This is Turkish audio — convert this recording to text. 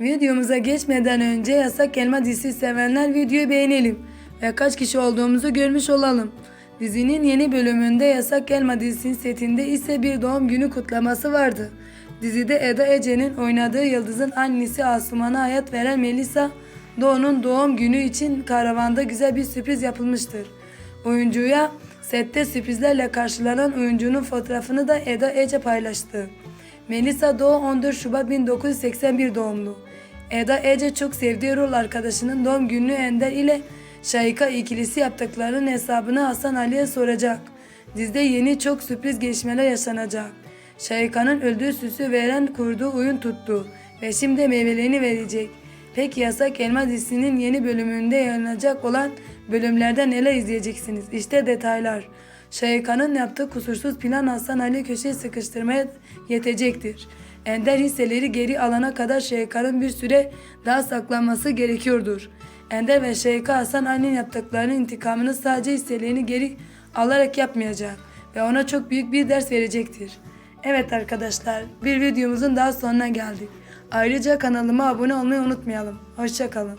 Videomuza geçmeden önce Yasak Elma dizisi sevenler videoyu beğenelim ve kaç kişi olduğumuzu görmüş olalım. Dizinin yeni bölümünde Yasak Elma dizisinin setinde ise bir doğum günü kutlaması vardı. Dizide Eda Ece'nin oynadığı Yıldız'ın annesi Asuman'a hayat veren Melisa Doğu'nun doğum günü için karavanda güzel bir sürpriz yapılmıştır. Oyuncuya sette sürprizlerle karşılanan oyuncunun fotoğrafını da Eda Ece paylaştı. Melisa Doğu 14 Şubat 1981 doğumlu. Eda Ece çok sevdiği rol arkadaşının doğum gününü Ender ile Şayka ikilisi yaptıklarının hesabını Hasan Ali'ye soracak. Dizide yeni çok sürpriz gelişmeler yaşanacak. Şayka'nın öldüğü süsü veren kurduğu oyun tuttu ve şimdi meyvelerini verecek. Peki Yasak Elma dizisinin yeni bölümünde yayınlanacak olan bölümlerde neler izleyeceksiniz? İşte detaylar. Şayka'nın yaptığı kusursuz plan Hasan Ali köşeye sıkıştırmaya yetecektir. Ender hisseleri geri alana kadar Şayka'nın bir süre daha saklanması gerekiyordur. Ender ve Şayka Hasan Ali'nin yaptıklarının intikamını sadece hisselerini geri alarak yapmayacak ve ona çok büyük bir ders verecektir. Evet arkadaşlar bir videomuzun daha sonuna geldik. Ayrıca kanalıma abone olmayı unutmayalım. Hoşçakalın.